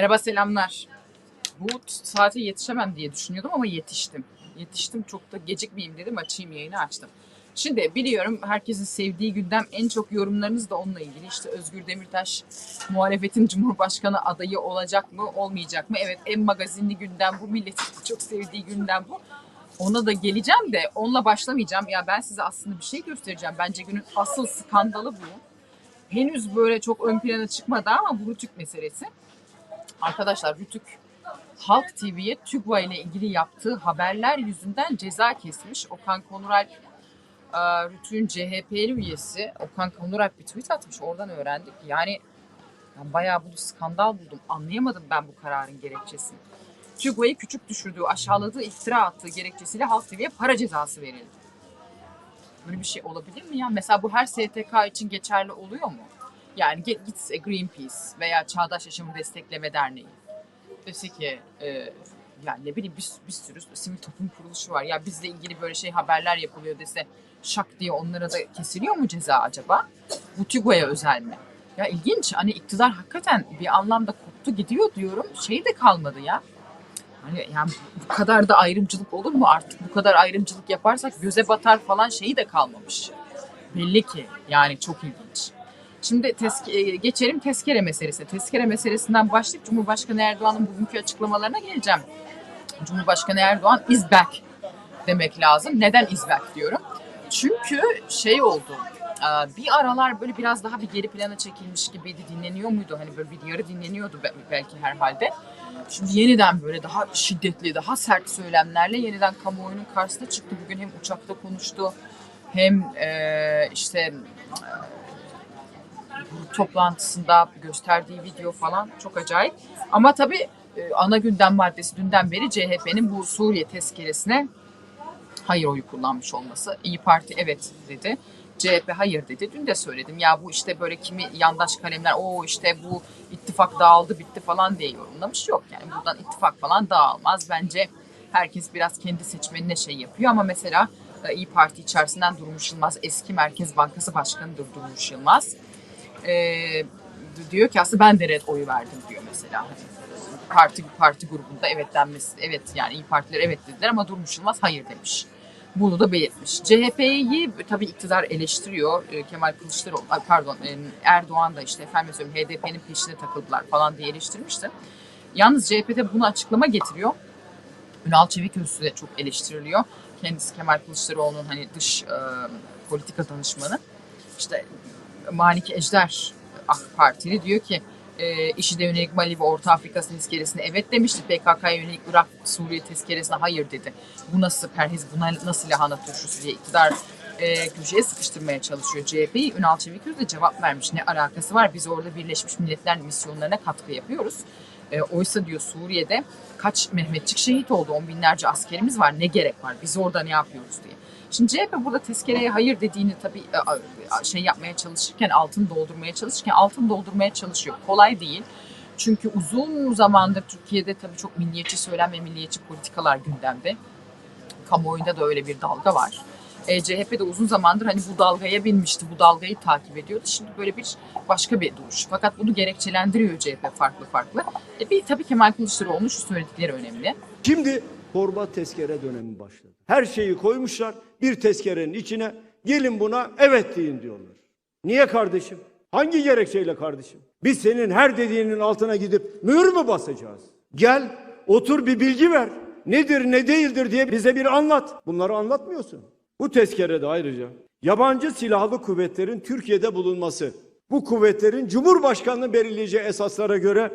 Merhaba selamlar. Bu saate yetişemem diye düşünüyordum ama yetiştim. Yetiştim çok da gecikmeyeyim dedim açayım yayını açtım. Şimdi biliyorum herkesin sevdiği gündem en çok yorumlarınız da onunla ilgili. İşte Özgür Demirtaş muhalefetin Cumhurbaşkanı adayı olacak mı olmayacak mı? Evet en magazinli gündem bu milletin çok sevdiği gündem bu. Ona da geleceğim de onunla başlamayacağım. Ya ben size aslında bir şey göstereceğim. Bence günün asıl skandalı bu. Henüz böyle çok ön plana çıkmadı ama bu Rütük meselesi. Arkadaşlar Rütük Halk TV'ye TÜGVA ile ilgili yaptığı haberler yüzünden ceza kesmiş. Okan Konuralp e, Rütük'ün CHP'li üyesi Okan Konuralp bir tweet atmış. Oradan öğrendik. Yani ben bayağı bunu skandal buldum. Anlayamadım ben bu kararın gerekçesini. TÜGVA'yı küçük düşürdüğü, aşağıladığı, iftira attığı gerekçesiyle Halk TV'ye para cezası verildi. Böyle bir şey olabilir mi ya? Mesela bu her STK için geçerli oluyor mu? Yani git, gitse Greenpeace veya Çağdaş Yaşamı Destekleme Derneği dese ki e, yani ne bileyim bir, bir sürü sivil toplum kuruluşu var. Ya bizle ilgili böyle şey haberler yapılıyor dese şak diye onlara da kesiliyor mu ceza acaba? Bu TÜGVA'ya özel mi? Ya ilginç hani iktidar hakikaten bir anlamda koptu gidiyor diyorum. Şey de kalmadı ya. Hani yani bu kadar da ayrımcılık olur mu artık? Bu kadar ayrımcılık yaparsak göze batar falan şeyi de kalmamış. Belli ki yani çok ilginç. Şimdi teske- e, geçelim tezkere meselesine. Tezkere meselesinden başlayıp Cumhurbaşkanı Erdoğan'ın bugünkü açıklamalarına geleceğim. Cumhurbaşkanı Erdoğan is back demek lazım. Neden is back diyorum? Çünkü şey oldu. e, Bir aralar böyle biraz daha bir geri plana çekilmiş gibiydi. Dinleniyor muydu? Hani böyle bir yarı dinleniyordu be- belki herhalde. Şimdi yeniden böyle daha şiddetli, daha sert söylemlerle yeniden kamuoyunun karşısına çıktı. Bugün hem uçakta konuştu hem e, işte toplantısında gösterdiği video falan çok acayip. Ama tabii e, ana gündem maddesi dünden beri CHP'nin bu Suriye tezkeresine hayır oyu kullanmış olması. İyi Parti evet dedi. CHP hayır dedi. Dün de söyledim. Ya bu işte böyle kimi yandaş kalemler o işte bu ittifak dağıldı bitti falan diye yorumlamış. Yok yani buradan ittifak falan dağılmaz. Bence herkes biraz kendi seçmenine şey yapıyor ama mesela e, İyi Parti içerisinden Durmuş Yılmaz eski Merkez Bankası Başkanı'dır Durmuş Yılmaz e, diyor ki aslında ben de red oyu verdim diyor mesela. Hani parti parti grubunda evet denmesi evet yani iyi partiler evet dediler ama Durmuş Yılmaz hayır demiş. Bunu da belirtmiş. CHP'yi tabii iktidar eleştiriyor. E, Kemal Kılıçdaroğlu, pardon e, Erdoğan da işte efendim söyleyeyim HDP'nin peşine takıldılar falan diye eleştirmişti. Yalnız CHP'de bunu açıklama getiriyor. Ünal Çeviközü de çok eleştiriliyor. Kendisi Kemal Kılıçdaroğlu'nun hani dış e, politika danışmanı. İşte Malik Ejder AK Partili diyor ki e, IŞİD'e yönelik Mali ve Orta Afrika tezkeresine evet demişti. PKK'ya yönelik Irak, Suriye tezkeresine hayır dedi. Bu nasıl perhiz, buna nasıl lahana turşusu diye iktidar e, köşeye sıkıştırmaya çalışıyor CHP'yi. Ünal Çeviköz de cevap vermiş. Ne alakası var? Biz orada Birleşmiş Milletler misyonlarına katkı yapıyoruz. E, oysa diyor Suriye'de kaç Mehmetçik şehit oldu? On binlerce askerimiz var. Ne gerek var? Biz orada ne yapıyoruz diye. Şimdi CHP burada tezkereye hayır dediğini tabii e, şey yapmaya çalışırken, altın doldurmaya çalışırken altın doldurmaya çalışıyor. Kolay değil. Çünkü uzun zamandır Türkiye'de tabii çok milliyetçi söylem ve milliyetçi politikalar gündemde. Kamuoyunda da öyle bir dalga var. E, CHP de uzun zamandır hani bu dalgaya binmişti, bu dalgayı takip ediyordu. Şimdi böyle bir başka bir duruş. Fakat bunu gerekçelendiriyor CHP farklı farklı. E, bir tabii Kemal Kılıçdaroğlu'nun şu söyledikleri önemli. Şimdi torba tezkere dönemi başladı. Her şeyi koymuşlar bir tezkerenin içine. Gelin buna evet deyin diyorlar. Niye kardeşim? Hangi gerekçeyle kardeşim? Biz senin her dediğinin altına gidip mühür mü basacağız? Gel otur bir bilgi ver. Nedir ne değildir diye bize bir anlat. Bunları anlatmıyorsun. Bu tezkerede ayrıca yabancı silahlı kuvvetlerin Türkiye'de bulunması, bu kuvvetlerin Cumhurbaşkanlığı belirleyeceği esaslara göre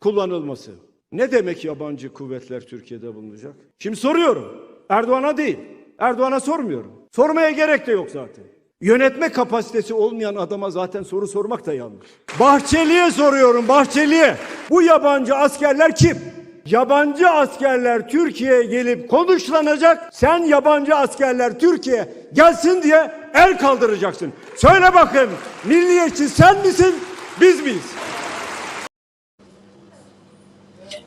kullanılması. Ne demek yabancı kuvvetler Türkiye'de bulunacak? Şimdi soruyorum. Erdoğan'a değil. Erdoğan'a sormuyorum. Sormaya gerek de yok zaten. Yönetme kapasitesi olmayan adama zaten soru sormak da yanlış. Bahçeli'ye soruyorum, Bahçeli'ye. Bu yabancı askerler kim? Yabancı askerler Türkiye'ye gelip konuşlanacak. Sen yabancı askerler Türkiye gelsin diye el kaldıracaksın. Söyle bakın milliyetçi sen misin, biz miyiz?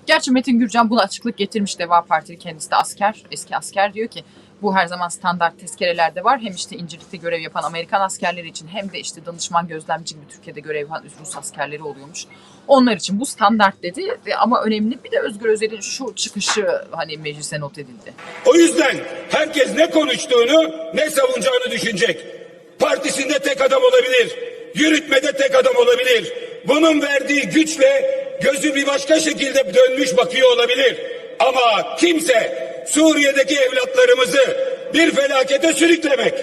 Gerçi Metin Gürcan buna açıklık getirmiş Deva Partili kendisi de asker, eski asker diyor ki Bu her zaman standart tezkerelerde var. Hem işte İncirlik'te görev yapan Amerikan askerleri için hem de işte danışman gözlemci gibi Türkiye'de görev yapan Rus askerleri oluyormuş. Onlar için bu standart dedi ama önemli bir de Özgür Özel'in şu çıkışı hani meclise not edildi. O yüzden herkes ne konuştuğunu ne savunacağını düşünecek. Partisinde tek adam olabilir. Yürütmede tek adam olabilir. Bunun verdiği güçle gözü bir başka şekilde dönmüş bakıyor olabilir. Ama kimse Suriye'deki evlatlarımızı bir felakete sürüklemek,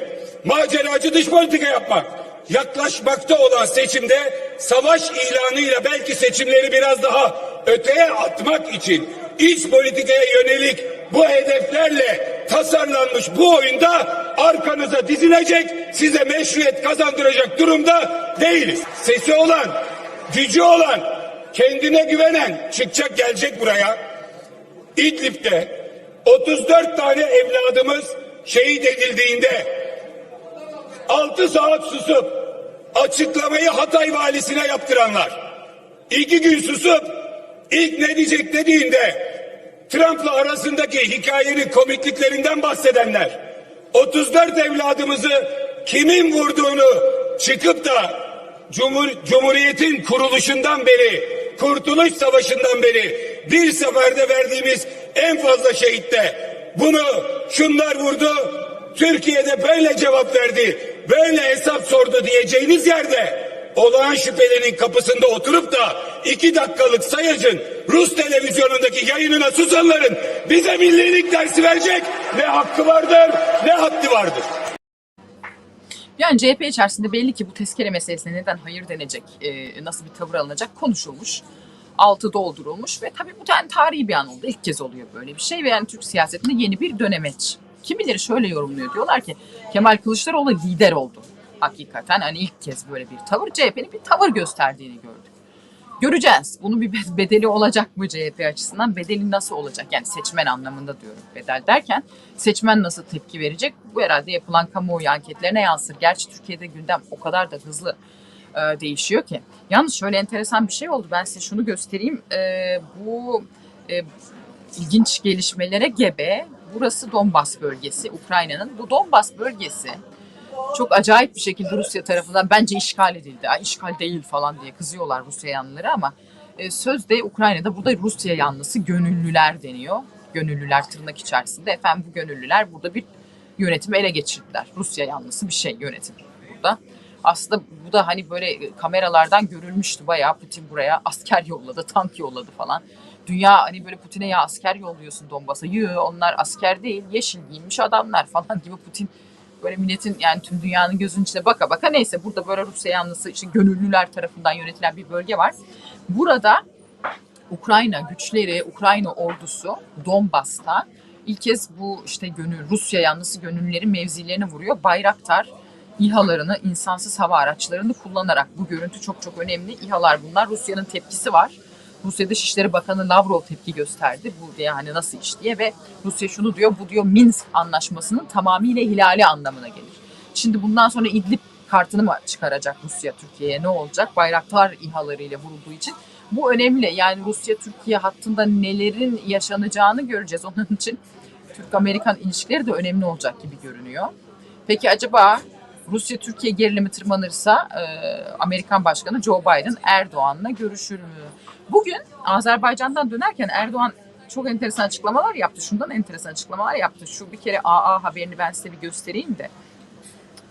maceracı dış politika yapmak, yaklaşmakta olan seçimde savaş ilanıyla belki seçimleri biraz daha öteye atmak için iç politikaya yönelik bu hedeflerle tasarlanmış bu oyunda arkanıza dizilecek, size meşruiyet kazandıracak durumda değiliz. Sesi olan, gücü olan, kendine güvenen çıkacak gelecek buraya. İdlib'de 34 tane evladımız şehit edildiğinde 6 saat susup açıklamayı Hatay valisine yaptıranlar. iki gün susup ilk ne diyecek dediğinde Trump'la arasındaki hikayenin komikliklerinden bahsedenler. 34 evladımızı kimin vurduğunu çıkıp da Cumhur, Cumhuriyet'in kuruluşundan beri, Kurtuluş Savaşı'ndan beri bir seferde verdiğimiz en fazla şehitte bunu şunlar vurdu, Türkiye'de böyle cevap verdi, böyle hesap sordu diyeceğiniz yerde olağan şüphelinin kapısında oturup da iki dakikalık sayacın Rus televizyonundaki yayınına susanların bize millilik dersi verecek ne hakkı vardır ne haddi vardır. Yani CHP içerisinde belli ki bu tezkere meselesine neden hayır denecek, e, nasıl bir tavır alınacak konuşulmuş. Altı doldurulmuş ve tabii bu yani tarihi bir an oldu. İlk kez oluyor böyle bir şey ve yani Türk siyasetinde yeni bir dönemeç. Kimileri şöyle yorumluyor diyorlar ki Kemal Kılıçdaroğlu lider oldu. Hakikaten hani ilk kez böyle bir tavır CHP'nin bir tavır gösterdiğini gördük. Göreceğiz. Bunun bir bedeli olacak mı CHP açısından? Bedeli nasıl olacak? Yani seçmen anlamında diyorum bedel derken seçmen nasıl tepki verecek? Bu herhalde yapılan kamuoyu anketlerine yansır. Gerçi Türkiye'de gündem o kadar da hızlı e, değişiyor ki. Yalnız şöyle enteresan bir şey oldu. Ben size şunu göstereyim. E, bu e, ilginç gelişmelere gebe. Burası Donbas bölgesi, Ukrayna'nın. Bu Donbas bölgesi çok acayip bir şekilde Rusya tarafından bence işgal edildi. Ay, işgal değil falan diye kızıyorlar Rusya yanlıları ama e, sözde Ukrayna'da burada Rusya yanlısı gönüllüler deniyor. Gönüllüler tırnak içerisinde. Efendim bu gönüllüler burada bir yönetimi ele geçirdiler. Rusya yanlısı bir şey yönetim burada. Aslında bu da hani böyle kameralardan görülmüştü bayağı Putin buraya asker yolladı, tank yolladı falan. Dünya hani böyle Putin'e ya asker yolluyorsun Donbas'a. Yoo onlar asker değil, yeşil giyinmiş adamlar falan gibi Putin böyle milletin yani tüm dünyanın gözünün içine baka baka neyse burada böyle Rusya yanlısı işte gönüllüler tarafından yönetilen bir bölge var. Burada Ukrayna güçleri, Ukrayna ordusu Donbas'ta ilk kez bu işte gönül Rusya yanlısı gönüllülerin mevzilerini vuruyor. Bayraktar İHA'larını, insansız hava araçlarını kullanarak bu görüntü çok çok önemli. İHA'lar bunlar. Rusya'nın tepkisi var. Rusya Dışişleri Bakanı Lavrov tepki gösterdi. Bu diye hani nasıl iş diye ve Rusya şunu diyor bu diyor Minsk anlaşmasının tamamıyla hilali anlamına gelir. Şimdi bundan sonra İdlib kartını mı çıkaracak Rusya Türkiye'ye ne olacak? Bayraktar İHA'larıyla vurulduğu için bu önemli. Yani Rusya Türkiye hattında nelerin yaşanacağını göreceğiz. Onun için Türk-Amerikan ilişkileri de önemli olacak gibi görünüyor. Peki acaba Rusya Türkiye gerilimi tırmanırsa e, Amerikan Başkanı Joe Biden Erdoğan'la görüşür mü? Bugün Azerbaycan'dan dönerken Erdoğan çok enteresan açıklamalar yaptı. Şundan enteresan açıklamalar yaptı. Şu bir kere AA haberini ben size bir göstereyim de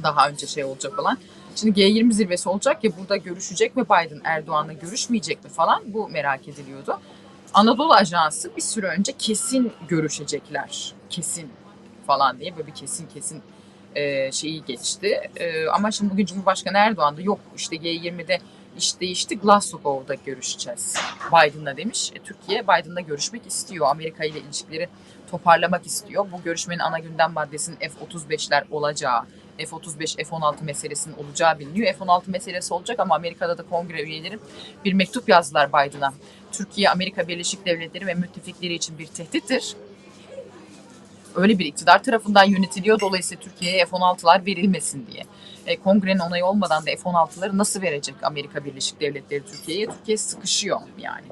daha önce şey olacak olan. Şimdi G20 zirvesi olacak ya burada görüşecek mi Biden Erdoğan'la görüşmeyecek mi falan bu merak ediliyordu. Anadolu Ajansı bir süre önce kesin görüşecekler. Kesin falan diye böyle bir kesin kesin e, şeyi geçti. E, ama şimdi bugün Cumhurbaşkanı Erdoğan da yok işte G20'de iş değişti Glasgow'da görüşeceğiz Biden'la demiş. E, Türkiye Biden'la görüşmek istiyor. Amerika ile ilişkileri toparlamak istiyor. Bu görüşmenin ana gündem maddesinin F-35'ler olacağı, F-35, F-16 meselesinin olacağı biliniyor. F-16 meselesi olacak ama Amerika'da da kongre üyeleri bir mektup yazdılar Biden'a. Türkiye, Amerika Birleşik Devletleri ve müttefikleri için bir tehdittir öyle bir iktidar tarafından yönetiliyor. Dolayısıyla Türkiye'ye F-16'lar verilmesin diye. E, kongrenin onayı olmadan da F-16'ları nasıl verecek Amerika Birleşik Devletleri Türkiye'ye? Türkiye sıkışıyor yani.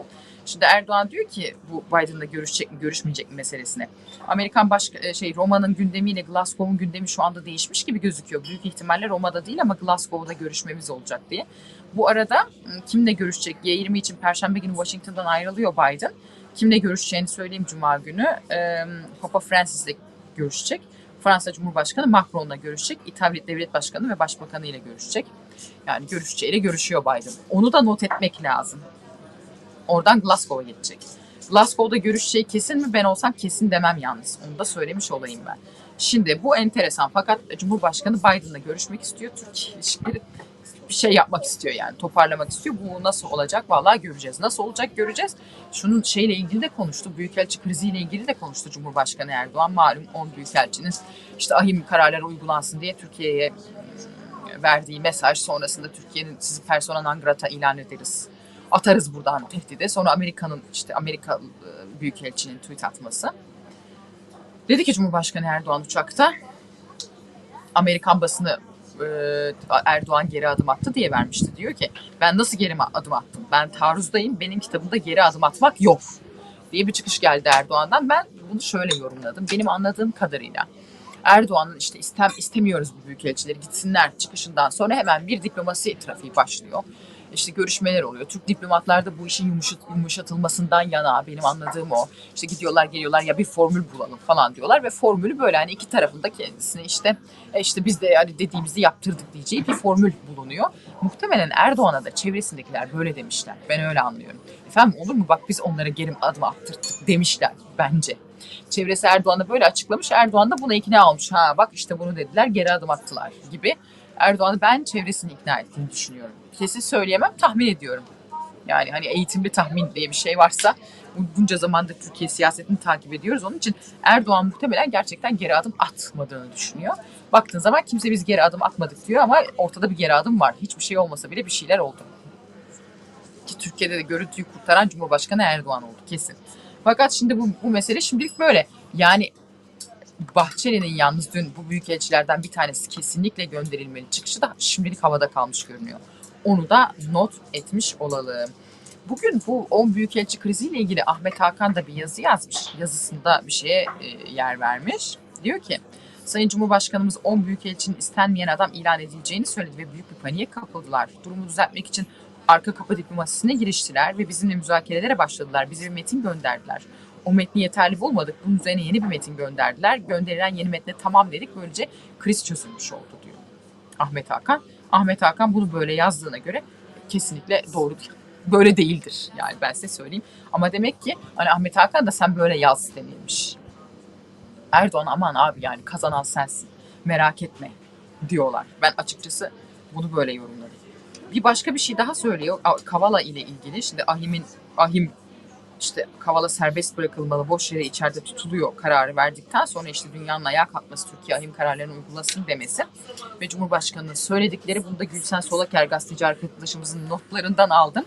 Şimdi Erdoğan diyor ki bu Biden'la görüşecek mi görüşmeyecek mi meselesine. Amerikan baş e, şey Roma'nın gündemiyle Glasgow'un gündemi şu anda değişmiş gibi gözüküyor. Büyük ihtimalle Roma'da değil ama Glasgow'da görüşmemiz olacak diye. Bu arada ım, kimle görüşecek? G20 için Perşembe günü Washington'dan ayrılıyor Biden. Kimle görüşeceğini söyleyeyim Cuma günü. Ee, Papa Francis'le görüşecek. Fransa Cumhurbaşkanı Macron'la görüşecek. İtalya Devlet Başkanı ve Başbakanı ile görüşecek. Yani görüşeceğiyle görüşüyor Biden. Onu da not etmek lazım. Oradan Glasgow'a geçecek. Glasgow'da görüşeceği kesin mi? Ben olsam kesin demem yalnız. Onu da söylemiş olayım ben. Şimdi bu enteresan fakat Cumhurbaşkanı Biden'la görüşmek istiyor. Türkiye ilişkileri bir şey yapmak istiyor yani toparlamak istiyor. Bu nasıl olacak? Vallahi göreceğiz. Nasıl olacak göreceğiz. Şunun şeyle ilgili de konuştu. Büyükelçi kriziyle ilgili de konuştu Cumhurbaşkanı Erdoğan. Malum 10 büyükelçinin işte ahim kararları uygulansın diye Türkiye'ye verdiği mesaj sonrasında Türkiye'nin sizi persona non grata ilan ederiz. Atarız buradan tehdide. Sonra Amerika'nın işte Amerika e, büyükelçinin tweet atması. Dedi ki Cumhurbaşkanı Erdoğan uçakta Amerikan basını e, Erdoğan geri adım attı diye vermişti. Diyor ki ben nasıl geri adım attım? Ben taarruzdayım. Benim kitabımda geri adım atmak yok diye bir çıkış geldi Erdoğan'dan. Ben bunu şöyle yorumladım. Benim anladığım kadarıyla Erdoğan'ın işte istem istemiyoruz bu büyükelçileri gitsinler çıkışından sonra hemen bir diplomasi trafiği başlıyor. İşte görüşmeler oluyor. Türk diplomatlar da bu işin yumuşat, yumuşatılmasından yana benim anladığım o. İşte gidiyorlar geliyorlar ya bir formül bulalım falan diyorlar ve formülü böyle hani iki tarafında kendisine işte e işte biz de hani dediğimizi yaptırdık diyeceği bir formül bulunuyor. Muhtemelen Erdoğan'a da çevresindekiler böyle demişler. Ben öyle anlıyorum. Efendim olur mu bak biz onlara geri adım attırdık demişler bence. Çevresi Erdoğan'a böyle açıklamış. Erdoğan da buna ikna olmuş. Ha bak işte bunu dediler geri adım attılar gibi. Erdoğan'ı ben çevresini ikna ettiğini düşünüyorum. Kesin söyleyemem tahmin ediyorum. Yani hani eğitimli tahmin diye bir şey varsa bu- bunca zamandır Türkiye siyasetini takip ediyoruz. Onun için Erdoğan muhtemelen gerçekten geri adım atmadığını düşünüyor. Baktığın zaman kimse biz geri adım atmadık diyor ama ortada bir geri adım var. Hiçbir şey olmasa bile bir şeyler oldu. Ki Türkiye'de de görüntüyü kurtaran Cumhurbaşkanı Erdoğan oldu kesin. Fakat şimdi bu, bu mesele şimdilik böyle. Yani Bahçeli'nin yalnız dün bu büyükelçilerden bir tanesi kesinlikle gönderilmeli çıkışı da şimdilik havada kalmış görünüyor. Onu da not etmiş olalım. Bugün bu 10 büyükelçi kriziyle ilgili Ahmet Hakan da bir yazı yazmış. Yazısında bir şeye e, yer vermiş. Diyor ki Sayın Cumhurbaşkanımız 10 büyükelçinin istenmeyen adam ilan edileceğini söyledi ve büyük bir paniğe kapıldılar. Durumu düzeltmek için arka kapı diplomasisine giriştiler ve bizimle müzakerelere başladılar. Bize bir metin gönderdiler. O metni yeterli bulmadık. Bunun üzerine yeni bir metin gönderdiler. Gönderilen yeni metne tamam dedik. Böylece kriz çözülmüş oldu diyor Ahmet Hakan. Ahmet Hakan bunu böyle yazdığına göre kesinlikle doğrudur. Böyle değildir yani ben size söyleyeyim. Ama demek ki hani Ahmet Hakan da sen böyle yaz denilmiş. Erdoğan aman abi yani kazanan sensin. Merak etme diyorlar. Ben açıkçası bunu böyle yorumladım. Bir başka bir şey daha söylüyor Kavala ile ilgili. Şimdi Ahim'in Ahim işte Kavala serbest bırakılmalı, boş yere içeride tutuluyor kararı verdikten sonra işte dünyanın ayağa kalkması, Türkiye ahim kararlarını uygulasın demesi ve Cumhurbaşkanı'nın söyledikleri bunu da Gülsen Solaker gazeteci arkadaşımızın notlarından aldım.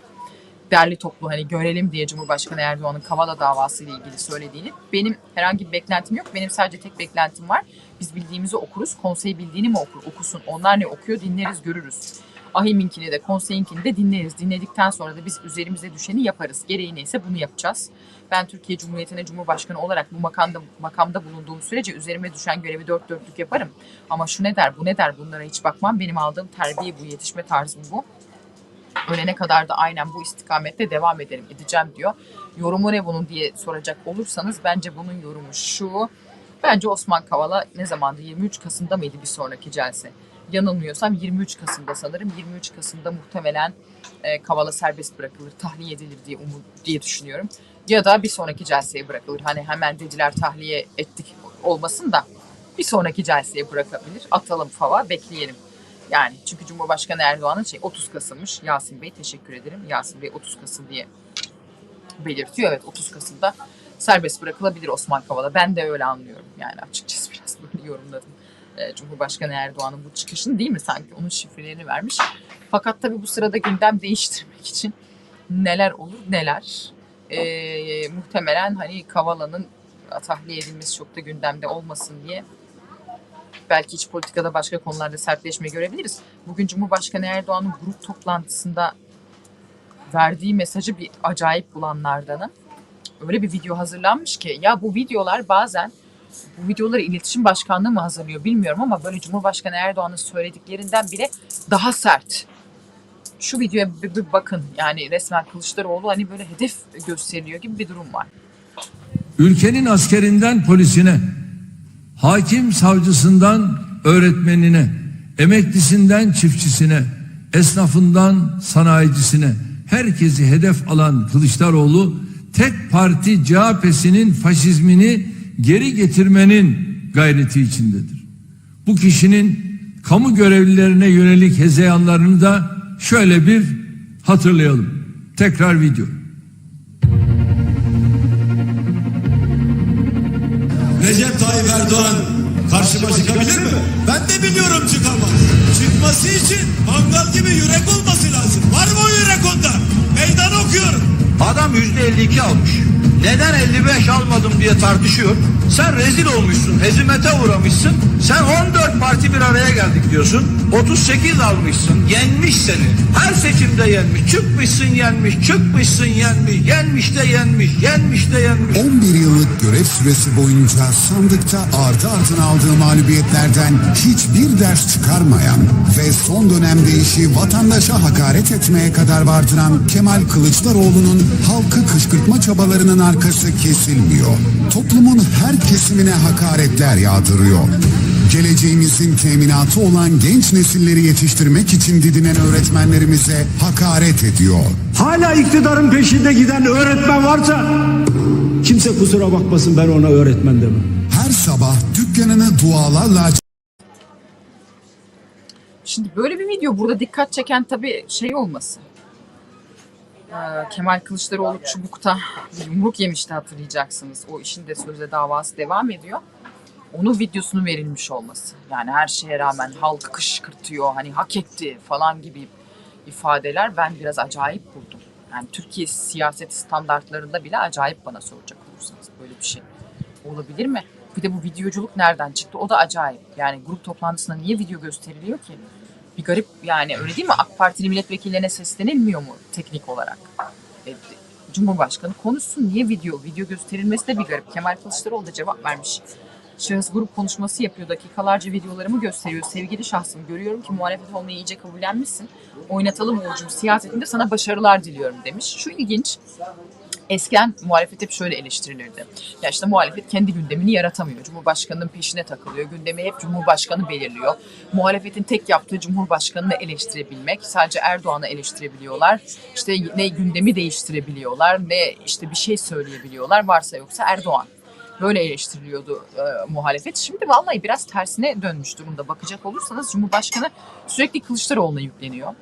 Derli toplu hani görelim diye Cumhurbaşkanı Erdoğan'ın Kavala davası ile ilgili söylediğini. Benim herhangi bir beklentim yok. Benim sadece tek beklentim var. Biz bildiğimizi okuruz. Konsey bildiğini mi okur? Okusun. Onlar ne okuyor dinleriz görürüz. Ahim'inkini de konseyinkini de dinleriz. Dinledikten sonra da biz üzerimize düşeni yaparız. Gereği neyse bunu yapacağız. Ben Türkiye Cumhuriyeti'ne Cumhurbaşkanı olarak bu makamda, makamda bulunduğum sürece üzerime düşen görevi dört dörtlük yaparım. Ama şu ne der bu ne der bunlara hiç bakmam. Benim aldığım terbiye bu, yetişme tarzım bu. Ölene kadar da aynen bu istikamette devam ederim, edeceğim diyor. Yorumu ne bunun diye soracak olursanız bence bunun yorumu şu. Bence Osman Kavala ne zamandı? 23 Kasım'da mıydı bir sonraki celse? Yanılmıyorsam 23 Kasım'da sanırım. 23 Kasım'da muhtemelen e, Kavala serbest bırakılır, tahliye edilir diye umut diye düşünüyorum. Ya da bir sonraki celseye bırakılır. Hani hemen dediler tahliye ettik olmasın da bir sonraki celseye bırakabilir. Atalım fava, bekleyelim. Yani çünkü Cumhurbaşkanı Erdoğan'ın şey 30 Kasım'mış. Yasin Bey teşekkür ederim. Yasin Bey 30 Kasım diye belirtiyor. Evet 30 Kasım'da serbest bırakılabilir Osman Kavala. Ben de öyle anlıyorum. Yani açıkçası biraz böyle yorumladım. Ee, Cumhurbaşkanı Erdoğan'ın bu çıkışını değil mi sanki onun şifrelerini vermiş. Fakat tabii bu sırada gündem değiştirmek için neler olur neler. Ee, muhtemelen hani Kavala'nın tahliye edilmesi çok da gündemde olmasın diye belki iç politikada başka konularda sertleşme görebiliriz. Bugün Cumhurbaşkanı Erdoğan'ın grup toplantısında verdiği mesajı bir acayip bulanlardanım. Öyle bir video hazırlanmış ki ya bu videolar bazen bu videoları iletişim başkanlığı mı hazırlıyor bilmiyorum ama böyle Cumhurbaşkanı Erdoğan'ın söylediklerinden bile daha sert. Şu videoya bir, bir bakın yani resmen Kılıçdaroğlu hani böyle hedef gösteriliyor gibi bir durum var. ülkenin askerinden polisine, hakim savcısından öğretmenine, emeklisinden çiftçisine, esnafından sanayicisine herkesi hedef alan Kılıçdaroğlu tek parti CHP'sinin faşizmini geri getirmenin gayreti içindedir. Bu kişinin kamu görevlilerine yönelik hezeyanlarını da şöyle bir hatırlayalım. Tekrar video. Recep Tayyip Erdoğan karşıma çıkabilir mi? Ben de biliyorum çıkamaz. Çıkması için mangal gibi yürek olması lazım. Var mı o yürek onda? Meydan okuyorum. Adam yüzde 52 almış. Neden 55 almadım diye tartışıyor. Sen rezil olmuşsun, hezimete uğramışsın. Sen 14 parti bir araya geldik diyorsun. 38 almışsın, yenmiş seni. Her seçimde yenmiş. Çıkmışsın yenmiş, çıkmışsın yenmiş. Yenmiş de yenmiş, yenmiş de yenmiş. 11 yıllık görev süresi boyunca sandıkta ardı ardına aldığı mağlubiyetlerden hiçbir ders çıkarmayan ve son dönemde işi vatandaşa hakaret etmeye kadar vardıran Kemal Kılıçdaroğlu'nun halkı kışkırtma çabalarının arkası kesilmiyor. Toplumun her kesimine hakaretler yağdırıyor. Geleceğimizin teminatı olan genç nesilleri yetiştirmek için didinen öğretmenlerimize hakaret ediyor. Hala iktidarın peşinde giden öğretmen varsa kimse kusura bakmasın ben ona öğretmen demem. Her sabah dükkanını dualarla Şimdi böyle bir video burada dikkat çeken tabii şey olması. Ee, Kemal Kılıçdaroğlu Çubuk'ta yumruk yemişti hatırlayacaksınız. O işin de sözde davası devam ediyor. Onun videosunun verilmiş olması. Yani her şeye rağmen halkı kışkırtıyor, hani hak etti falan gibi ifadeler ben biraz acayip buldum. Yani Türkiye siyaset standartlarında bile acayip bana soracak olursanız böyle bir şey olabilir mi? Bir de bu videoculuk nereden çıktı? O da acayip. Yani grup toplantısında niye video gösteriliyor ki? Bir garip yani öyle değil mi? AK Partili milletvekillerine seslenilmiyor mu teknik olarak? E, Cumhurbaşkanı konuşsun. Niye video? Video gösterilmesi de bir garip. Kemal Kılıçdaroğlu da cevap vermiş. Şahıs grup konuşması yapıyor. Dakikalarca videolarımı gösteriyor. Sevgili şahsım görüyorum ki muhalefet olmayı iyice kabullenmişsin. Oynatalım Uğur'cum siyasetinde sana başarılar diliyorum demiş. Şu ilginç. Eskiden muhalefet hep şöyle eleştirilirdi. Ya işte muhalefet kendi gündemini yaratamıyor. Cumhurbaşkanının peşine takılıyor. Gündemi hep Cumhurbaşkanı belirliyor. Muhalefetin tek yaptığı Cumhurbaşkanını eleştirebilmek. Sadece Erdoğan'ı eleştirebiliyorlar. İşte ne gündemi değiştirebiliyorlar ne işte bir şey söyleyebiliyorlar. Varsa yoksa Erdoğan. Böyle eleştiriliyordu e, muhalefet. Şimdi vallahi biraz tersine dönmüş durumda. Bakacak olursanız Cumhurbaşkanı sürekli Kılıçdaroğlu'na yükleniyor.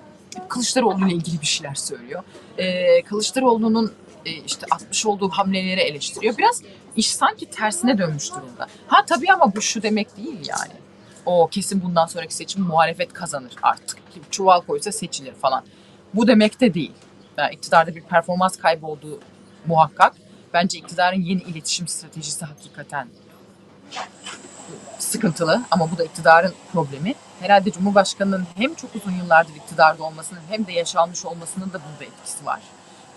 Kılıçdaroğlu ile ilgili bir şeyler söylüyor. Ee, Kılıçdaroğlu'nun e, işte atmış olduğu hamleleri eleştiriyor. Biraz iş sanki tersine dönmüş durumda. Ha tabii ama bu şu demek değil yani. O kesin bundan sonraki seçim muhalefet kazanır artık. Çuval koysa seçilir falan. Bu demek de değil. Yani iktidarda bir performans kaybı olduğu muhakkak. Bence iktidarın yeni iletişim stratejisi hakikaten sıkıntılı ama bu da iktidarın problemi. Herhalde Cumhurbaşkanı'nın hem çok uzun yıllardır iktidarda olmasının hem de yaş almış olmasının da bunda etkisi var.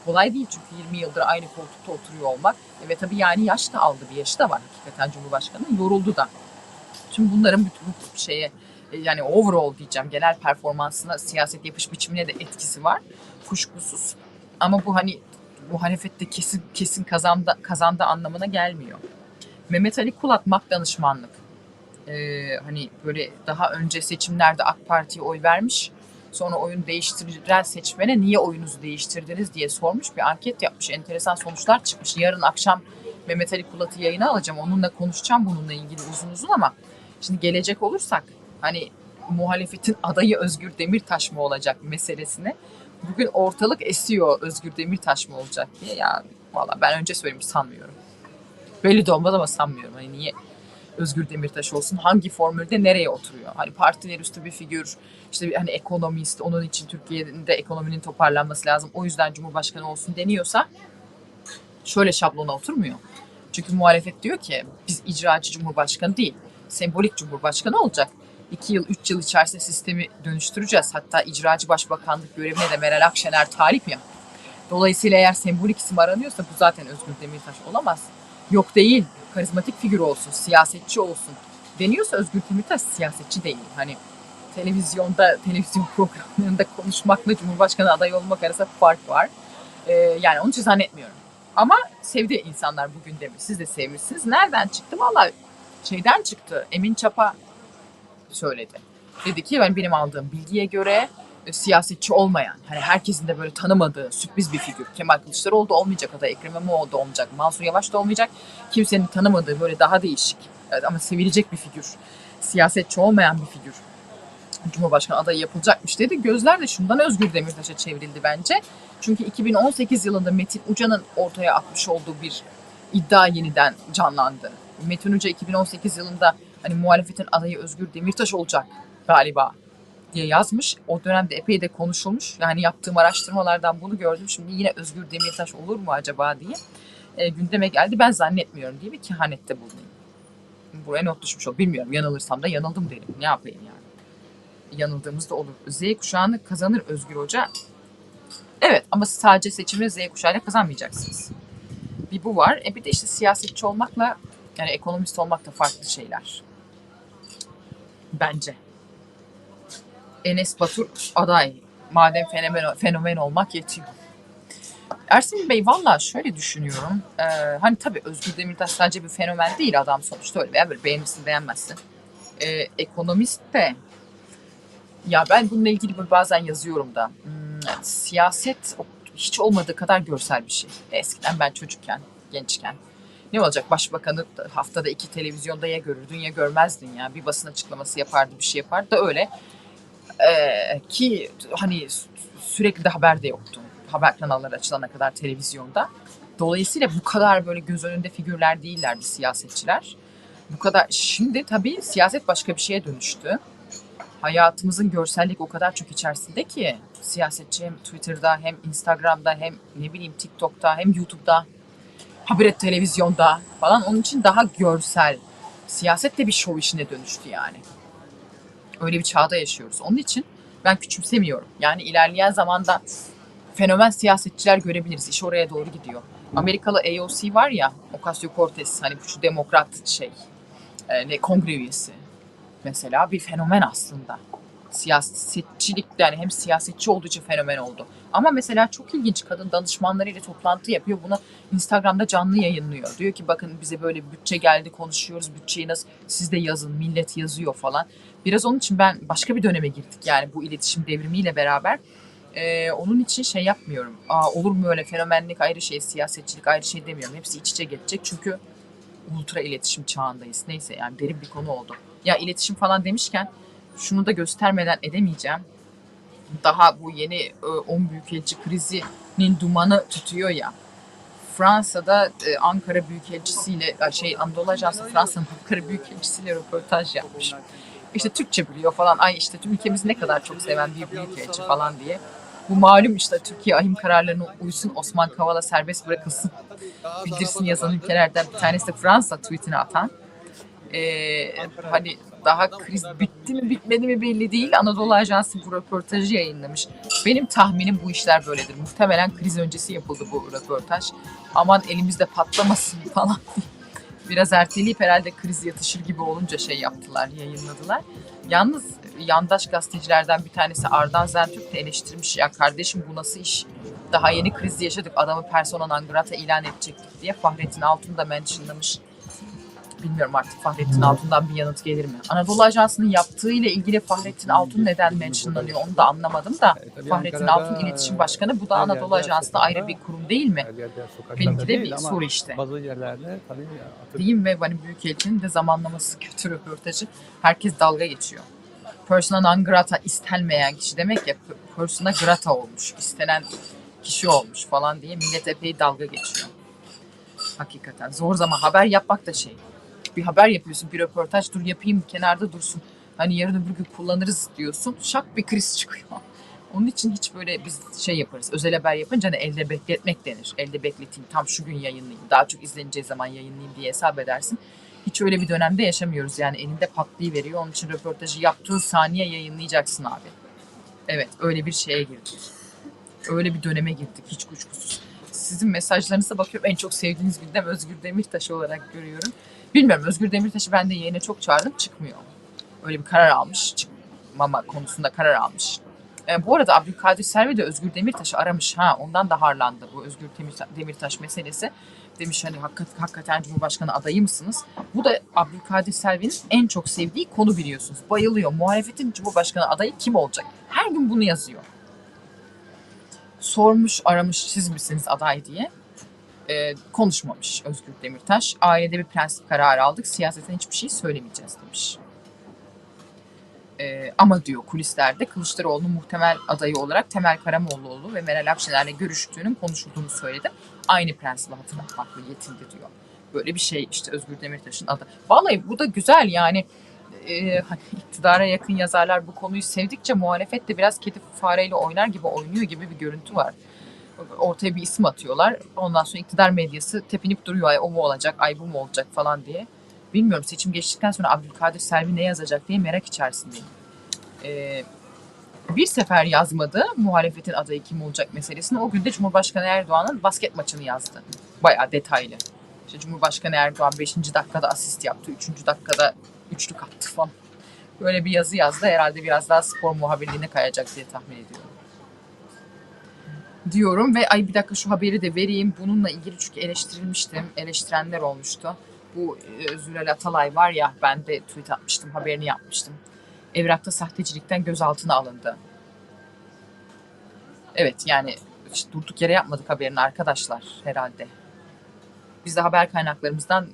Kolay değil çünkü 20 yıldır aynı koltukta oturuyor olmak. E Ve tabii yani yaş da aldı bir yaşı da var hakikaten Cumhurbaşkanı. Yoruldu da. Tüm bunların bütün şeye e, yani overall diyeceğim genel performansına siyaset yapış biçimine de etkisi var. Kuşkusuz. Ama bu hani muhalefette kesin kesin kazandı, kazandı anlamına gelmiyor. Mehmet Ali Kulat MAK danışmanlık. Ee, hani böyle daha önce seçimlerde AK Parti'ye oy vermiş. Sonra oyun değiştiren seçmene niye oyunuzu değiştirdiniz diye sormuş. Bir anket yapmış. Enteresan sonuçlar çıkmış. Yarın akşam Mehmet Ali Kulat'ı yayına alacağım. Onunla konuşacağım bununla ilgili uzun uzun ama şimdi gelecek olursak hani muhalefetin adayı Özgür Demirtaş mı olacak meselesine bugün ortalık esiyor Özgür Demirtaş mı olacak diye ya valla ben önce söyleyeyim sanmıyorum. Belli de olmaz ama sanmıyorum. Hani niye Özgür Demirtaş olsun? Hangi formülde nereye oturuyor? Hani partiler üstü bir figür, işte bir hani ekonomist, onun için Türkiye'de ekonominin toparlanması lazım. O yüzden Cumhurbaşkanı olsun deniyorsa şöyle şablona oturmuyor. Çünkü muhalefet diyor ki biz icracı Cumhurbaşkanı değil, sembolik Cumhurbaşkanı olacak. 2 yıl, 3 yıl içerisinde sistemi dönüştüreceğiz. Hatta icracı başbakanlık görevine de Meral Akşener talip ya. Dolayısıyla eğer sembolik isim aranıyorsa bu zaten Özgür Demirtaş olamaz. Yok değil, karizmatik figür olsun, siyasetçi olsun. Deniyorsa Özgür Demirtaş siyasetçi değil. Hani televizyonda, televizyon programlarında konuşmakla Cumhurbaşkanı adayı olmak arasında fark var. Ee, yani onun için zannetmiyorum. Ama sevdi insanlar bugün demiş. Siz de sevmişsiniz. Nereden çıktı? Valla şeyden çıktı. Emin Çapa söyledi. Dedi ki ben benim aldığım bilgiye göre siyasetçi olmayan, hani herkesin de böyle tanımadığı sürpriz bir figür. Kemal Kılıçdaroğlu da olmayacak aday, Ekrem İmamoğlu da olmayacak, Mansur Yavaş da olmayacak. Kimsenin tanımadığı böyle daha değişik ama sevilecek bir figür. Siyasetçi olmayan bir figür. Cumhurbaşkanı adayı yapılacakmış dedi. Gözler de şundan Özgür Demirtaş'a çevrildi bence. Çünkü 2018 yılında Metin Uca'nın ortaya atmış olduğu bir iddia yeniden canlandı. Metin Uca 2018 yılında hani muhalefetin adayı Özgür Demirtaş olacak galiba diye yazmış. O dönemde epey de konuşulmuş. Yani yaptığım araştırmalardan bunu gördüm. Şimdi yine Özgür Demirtaş olur mu acaba diye e, gündeme geldi. Ben zannetmiyorum diye bir kehanette bulunayım. Buraya not düşmüş ol. Bilmiyorum yanılırsam da yanıldım derim. Ne yapayım yani. Yanıldığımız da olur. Z kuşağını kazanır Özgür Hoca. Evet ama sadece seçimi Z kuşağıyla kazanmayacaksınız. Bir bu var. E bir de işte siyasetçi olmakla yani ekonomist olmak da farklı şeyler. Bence. Enes Batur aday. Madem fenomen, fenomen olmak yetiyor. Ersin Bey valla şöyle düşünüyorum. Ee, hani tabii Özgür Demirtaş sadece bir fenomen değil adam sonuçta öyle veya böyle beğenirsin beğenmezsin. Ee, ekonomist de ya ben bununla ilgili bazen yazıyorum da. Hmm, siyaset hiç olmadığı kadar görsel bir şey. Eskiden ben çocukken, gençken. Ne olacak başbakanı da haftada iki televizyonda ya görürdün ya görmezdin ya. Bir basın açıklaması yapardı bir şey yapardı da öyle. Ee, ki hani sü- sürekli de haber de yoktu. Haber kanalları açılana kadar televizyonda. Dolayısıyla bu kadar böyle göz önünde figürler değillerdi siyasetçiler. Bu kadar şimdi tabii siyaset başka bir şeye dönüştü hayatımızın görsellik o kadar çok içerisinde ki siyasetçi hem Twitter'da hem Instagram'da hem ne bileyim TikTok'ta hem YouTube'da habire televizyonda falan onun için daha görsel. Siyaset de bir şov işine dönüştü yani. Öyle bir çağda yaşıyoruz. Onun için ben küçümsemiyorum. Yani ilerleyen zamanda fenomen siyasetçiler görebiliriz. İş oraya doğru gidiyor. Amerikalı AOC var ya, Ocasio-Cortez hani şu demokrat şey, e, kongre üyesi mesela bir fenomen aslında. Siyasetçilik yani hem siyasetçi olduğu için fenomen oldu. Ama mesela çok ilginç kadın danışmanlarıyla toplantı yapıyor. Bunu Instagram'da canlı yayınlıyor. Diyor ki bakın bize böyle bütçe geldi konuşuyoruz. Bütçeyi nasıl siz de yazın millet yazıyor falan. Biraz onun için ben başka bir döneme girdik yani bu iletişim devrimiyle beraber. Ee, onun için şey yapmıyorum. Aa, olur mu öyle fenomenlik ayrı şey, siyasetçilik ayrı şey demiyorum. Hepsi iç içe geçecek çünkü ultra iletişim çağındayız. Neyse yani derin bir konu oldu. Ya iletişim falan demişken şunu da göstermeden edemeyeceğim. Daha bu yeni e, 10 büyükelçi krizinin dumanı tutuyor ya. Fransa'da e, Ankara Büyükelçisiyle şey Anadolu Ajansı Fransa'nın Ankara Büyükelçisiyle röportaj yapmış. İşte Türkçe biliyor falan. Ay işte ülkemizi ne kadar çok seven bir büyükelçi falan diye. Bu malum işte Türkiye ahim kararlarına uysun Osman Kavala serbest bırakılsın bildirsin yazan ülkelerden bir tanesi de Fransa tweetini atan. Ee, hani daha kriz bitti mi bitmedi mi belli değil. Anadolu Ajansı bu röportajı yayınlamış. Benim tahminim bu işler böyledir. Muhtemelen kriz öncesi yapıldı bu röportaj. Aman elimizde patlamasın falan diye. Biraz erteleyip herhalde kriz yatışır gibi olunca şey yaptılar, yayınladılar. Yalnız yandaş gazetecilerden bir tanesi Ardan Zentürk de eleştirmiş. Ya kardeşim bu nasıl iş? Daha yeni kriz yaşadık. Adamı persona non grata ilan edecektik diye Fahrettin Altun da mentionlamış. Bilmiyorum artık Fahrettin Altun'dan bir yanıt gelir mi? Anadolu Ajansı'nın yaptığı ile ilgili Fahrettin Altun neden mentionlanıyor onu da anlamadım da. Fahrettin Altun İletişim Başkanı bu da Anadolu Ajansı'nda ayrı bir kurum değil mi? Benimki de bir soru işte. Bazı yerlerde tabii Diyeyim ve hani Büyükelçinin de zamanlaması kötü röportajı. Herkes dalga geçiyor. Persona non grata istenmeyen kişi demek ya persona grata olmuş. istenen kişi olmuş falan diye millet epey dalga geçiyor. Hakikaten zor zaman haber yapmak da şey. Bir haber yapıyorsun bir röportaj dur yapayım kenarda dursun. Hani yarın öbür gün kullanırız diyorsun. Şak bir kriz çıkıyor. Onun için hiç böyle biz şey yaparız. Özel haber yapınca hani elde bekletmek denir. Elde bekleteyim tam şu gün yayınlayayım. Daha çok izleneceği zaman yayınlayayım diye hesap edersin. Hiç öyle bir dönemde yaşamıyoruz. Yani elinde patlayıveriyor. Onun için röportajı yaptığın saniye yayınlayacaksın abi. Evet öyle bir şeye girdik. Öyle bir döneme girdik hiç kuşkusuz. Sizin mesajlarınıza bakıyorum. En çok sevdiğiniz gündem Özgür Demirtaş olarak görüyorum. Bilmiyorum Özgür Demirtaş'ı ben de yayına çok çağırdım çıkmıyor. Öyle bir karar almış. Çıkmama konusunda karar almış. E, bu arada Abdülkadir Selvi de Özgür Demirtaş'ı aramış. Ha ondan da harlandı bu Özgür Demir- Demirtaş meselesi. Demiş hani hakikaten, hakikaten Cumhurbaşkanı adayı mısınız? Bu da Abdülkadir Selvi'nin en çok sevdiği konu biliyorsunuz. Bayılıyor. Muhalefetin Cumhurbaşkanı adayı kim olacak? Her gün bunu yazıyor. Sormuş, aramış siz misiniz aday diye. E, konuşmamış Özgür Demirtaş. Ailede bir prensip kararı aldık. Siyaseten hiçbir şey söylemeyeceğiz demiş. E, ama diyor kulislerde Kılıçdaroğlu'nun muhtemel adayı olarak Temel Karamollaoğlu ve Meral Akşener'le görüştüğünün konuşulduğunu söyledi. Aynı prensibi hatırlatmakla yetindi diyor. Böyle bir şey işte Özgür Demirtaş'ın adı. Vallahi bu da güzel yani e, hani iktidara yakın yazarlar bu konuyu sevdikçe muhalefet de biraz kedi fareyle oynar gibi oynuyor gibi bir görüntü var. Ortaya bir isim atıyorlar. Ondan sonra iktidar medyası tepinip duruyor. Ay o mu olacak, ay bu mu olacak falan diye. Bilmiyorum seçim geçtikten sonra Abdülkadir Selvi ne yazacak diye merak içerisindeyim. Ee, bir sefer yazmadı muhalefetin adayı kim olacak meselesini. O gün de Cumhurbaşkanı Erdoğan'ın basket maçını yazdı. Bayağı detaylı. İşte Cumhurbaşkanı Erdoğan 5. dakikada asist yaptı, 3. dakikada üçlük attı falan. Böyle bir yazı yazdı. Herhalde biraz daha spor muhabirliğine kayacak diye tahmin ediyorum. Diyorum ve ay bir dakika şu haberi de vereyim. Bununla ilgili çünkü eleştirilmiştim. Eleştirenler olmuştu. Bu e, Zülal Atalay var ya ben de tweet atmıştım, haberini yapmıştım. Evrakta sahtecilikten gözaltına alındı. Evet yani işte durduk yere yapmadık haberini arkadaşlar herhalde. Biz de haber kaynaklarımızdan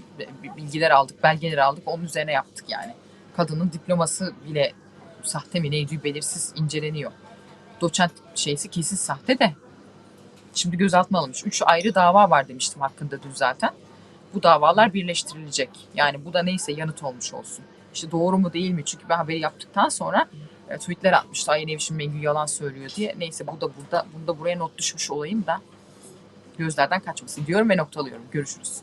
bilgiler aldık, belgeler aldık. Onun üzerine yaptık yani. Kadının diploması bile sahte mi neydi belirsiz inceleniyor. Doçent şeysi kesin sahte de. Şimdi gözaltına alınmış. Üç ayrı dava var demiştim hakkında dün zaten. Bu davalar birleştirilecek. Yani bu da neyse yanıt olmuş olsun. İşte doğru mu değil mi? Çünkü ben haberi yaptıktan sonra e, tweetler atmıştı. Ay Nevşin Mengü yalan söylüyor diye. Neyse bu da burada. Bunda buraya not düşmüş olayım da gözlerden kaçmasın diyorum ve noktalıyorum. Görüşürüz.